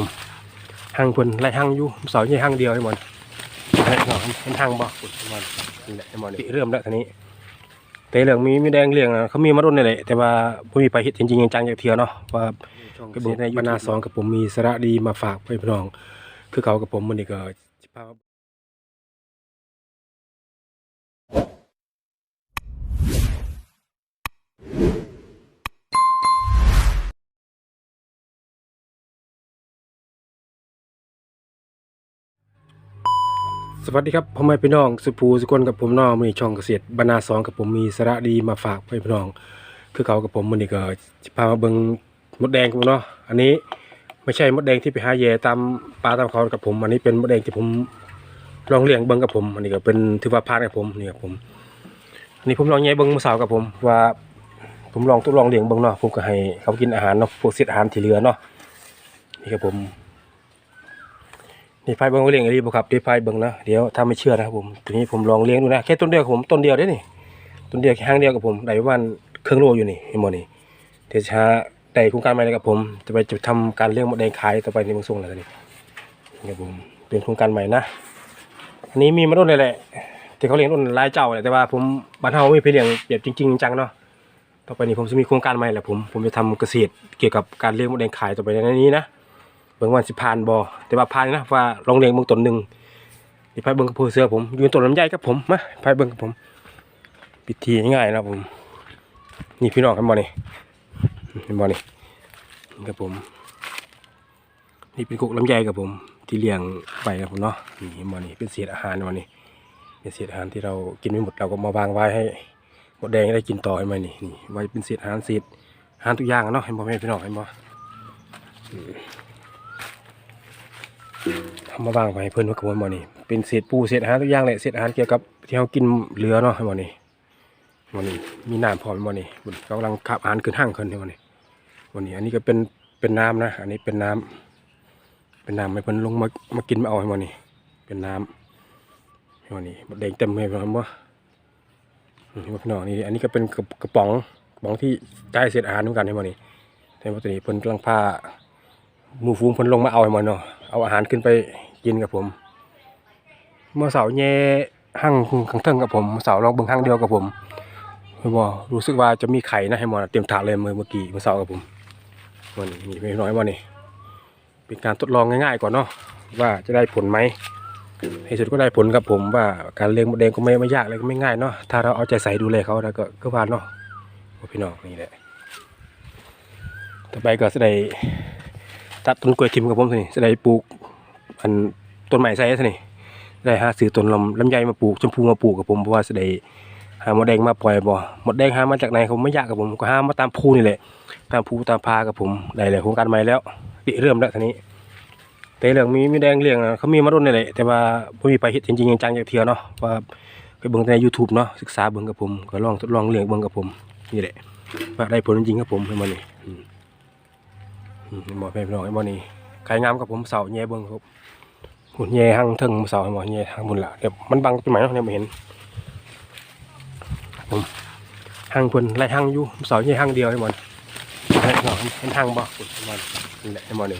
ผมหังเพิ่นไล่หังอยู่เสาใหญ่หังเดียวให้หมดเฮ้ยน้องเห็นหังบ่ปุ่นให้หมดนี่แหละให้หมดนี่เริ่มแล้วทีนี้ แต่เรื่องมีมีแดงเลี้ยงอะเขามีมารุ่นนี่แหละแต่ว่าบ่มีไปเฮ็ดจริงๆจังๆอย่างเทียวเนาะว่าก็บอกในบรรณาสองกับผมมีสาระดีมาฝากให้พี่น้อง คือเขากับผมมื้อนี้ก็ สวัสดีครับพ่อแม่พี่น้องสุภูสุกนกับผมน้องมือนี้ช่องเกษตรบรรณาสองกับผมมีสาระดีมาฝากให้พี่น้อง คือเขากับผมมือนี้ก็จะพามาเบิงมดแดงกับผมเนาะอันนี้ไม่ใช่มดแดงที่ไปหาแย่ตามปลาตามเขากับผม อันนี้เป็นมดแดงที่ผมลองเลี้ยงเบิงกับผม อันนี้ก็เป็นถือว่าพาดกับผมนี่ครับผมอันนี้ผมลองแย่เบิงมือเช้ากับผม ว่า ผมลองทดลองเลี้ยงเบิงเนาะผมก็ให้เขากินอาหารเนาะพวกเศษอาหารที่เหลือเนาะนี่ครับผม นี่ไฟเบิ้งว่าเลี้ยงอะไรบ่ครับเดี๋ยวไฟเบิ้งนะเดี๋ยวถ้าไม่เชื่อนะครับผมทีนี้ผมลองเลี้ยงดูนะแค่ต้นเดียวผมต้นเดียวได้นี่ต้นเดียวแค่ห้างเดียวกับผมได้ประมาณครึ่งโลอยู่นี่เห็นบ่นี่เดี๋ยวจะหาได้โครงการใหม่เลยกับผม จะไปจะทำการเลี้ยงมดแดงขายต่อไปในเมืองทรงแล้วนี่ครับผมเป็นโครงการใหม่นะอันนี้มีมาต้นเลยแหละที่เขาเลี้ยงต้นลายเจ้าแหละแต่ว่าผมบ้านเฮาไม่ไปเลี้ยงแบบจริงๆจังเนาะต่อไปนี้ผมจะมีโครงการใหม่แหละผมผมจะทำเกษตรเกี่ยวกับการเลี้ยงมดแดงขายต่อไปในนี้นะ เบิ่งว่าสิผ่านบ่แต่ว่าผ่านนะว่าลองเลี้ยงเบิ่งต้นหนึ่งนี่ไปเบิ่งกับผู้เสือผมอยู่ต้นลำไยครับผมมาไปเบิ่งกับผมพิธีง่ายๆนะผม นี่พี่น้องกันบ่นี่เห็นบ่นี่นี่ครับผม นี่เป็นกุกลำไยกับผม ที่เลี้ยงไปครับผมเนาะนี่บ่นี่เป็นเศษอาหารบ่นี่เป็นเศษอาหารที่เรากินไม่หมดเราก็มาวางไว้ให้หมดแดงได้กินต่อให้มันนี่นี่ไว้เป็นเศษอาหารเศษอาหารทุกอย่างเนาะเห็นบ่แม่พี่น้องเห็นบ่ ทำมาวางไว้ให้เพิ่อนว่าขโมยมานี่เป็นเศษปูเศษอาหารทุกอย่างเลยเศษอาหารเกี่ยวกับที่เรากินเหลือเนาะหมานี่มานี่มีน้ำพอมมานี่บุญกำลังขับอาหารขึ้นห้างขึ้นหมานี่มานี่อันนี้ก็เป็นเป็นน้ำนะ อันนี้เป็นน้ำเป็นน้ำให้เพิ่นลงมามากินมาเอาให้มานี่เป็นน้ำหมานี่มดแดงเต็มเลยพร้อมว่านี่พี่น้องนี่อันนี้ก็เป็นกระกระป๋องกระป๋องที่ได้เศษอาหารเหมือนกันให้มานี่แต่ว่าตัวนี้เพิ่นกำลังพาหมูฟูงเพิ่นลงมาเอาให้มันเนาะ เอาอาหารขึ้นไปกินกับผม เมื่อเสาร์แย่ห้างข้างเทิงกับผมเสาร์ลองเบิ่งห้างเดียวกับผมเพิ่นบ่รู้สึกว่าจะมีไข่นะให้หมอเตรียมถาดเลยเมื่อเมื่อกี้เมื่อเสาร์กับผมวันนี้มีไม่น้อยบ่นี่เป็นการทดลองง่ายๆก่อนเนาะว่าจะได้ผลไหมในสุดก็ได้ผลครับผมว่าการเลี้ยงมดแดงก็ไม่ไม่ยากเลยก็ไม่ง่ายเนาะถ้าเราเอาใจใส่ดูแลเขาแล้วก็ก็ว่านเนาะพี่น้องนี่แหละต่อไปก็จะได้ ตัดต้นกล้วยทิมกับผมสินี่จะได้ปลูกอันต้นใหม่ใส่สินี่ได้หาซื้อต้นลำลำไยมาปลูกชมพูมาปลูกกับผมเพราะว่าจะได้หามดแดงมาปล่อยบ่หมดแดงหามาจากไหนผมไม่ยากกับผมก็หามาตามภูนี่แหละตามภูตามพากับผมได้เลยโครงการใหม่แล้วติเริ่มแล้วทีนี้ แต่เรื่องมีมีแดงเลี้ยงเขามีมารุ่นนี่แหละแต่ว่าผมมีไปเฮ็ดจริงๆจังๆอย่างเทียวเนาะว่าไปเบิ่งใน YouTube เนาะศึกษาเบิ่งกับผมก็ลองทดลองเลี้ยงเบิ่งกับผมนี่แหละว่าได้ผลจริงๆกับผมให้มันนี่ มอืมหมอแม่พี่น้องไอ้หมอนี่ไข่งามกับผมเสาแย่เบิ่งครับหุ่นแย่หังเทิงเสาห้หมอแย่หังบุญละเดี๋ยวมันบังต้นไม้เนาะเนี่ยไม่เห็นผมหังเพิ่นไล่หังอยู่เสาแย่หังเดียวให้หมอนให้หมอเห็นหังบ่ปุ่นให้หมอนนี่แหละให้หมอนี่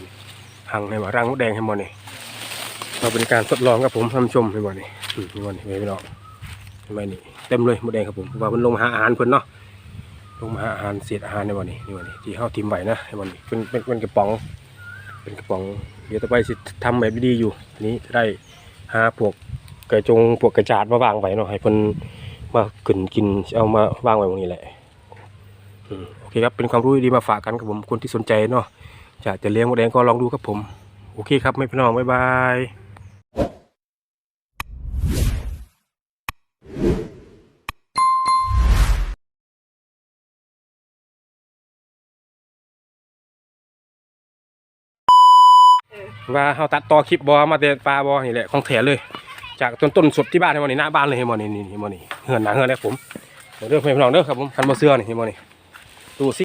หังให้หมอรังมดแดงให้หมอนี่เราเป็นการทดลองกับผมท่านชมให้หมอนี่อืมให้หมอนี่แม่พี่น้องเห็นไหมนี่เต็มเลยมดแดงครับผมว่ามันลงหาอาหารเพิ่นเนาะ ลงมาหาอาหารเศษอาหารในวันนี้ในวันนี้ที่เขาทิมไหวนะในวันนี้เป็นเป็นเป็นกระป๋อง เป็นกระป๋องเดี๋ยวต่อไปสิทำแบบดีอยู่อันนี้จะได้หาพวกกระจงพวกกระจาดมาวางไว้เนาะให้เพิ่นมากินกินเอามาวางไว้ตรงนี้แหละโอเคครับเป็นความรู้ดีมาฝากกันกับผมคนที่สนใจเนาะอยากจะเลี้ยงมดแดงก็ลองดูครับผม โอเคครับไม่พี่น้องบ๊ายบาย ว่าเฮาตัดต่อคลิปบอมาเต่ปลาบอนี่แหละของแถเลย จากต้นต้นสดที่บ้านเห้มันนี่หน้าบ้านเลยเห้มันนี่นี่เห้มันนี่เฮือนหนาเฮือนเลยผมเดี๋ยวเด้อพี่น้องเด้อครับผมคันบ่เสื้อนี่เห้มันนี่ดูสิ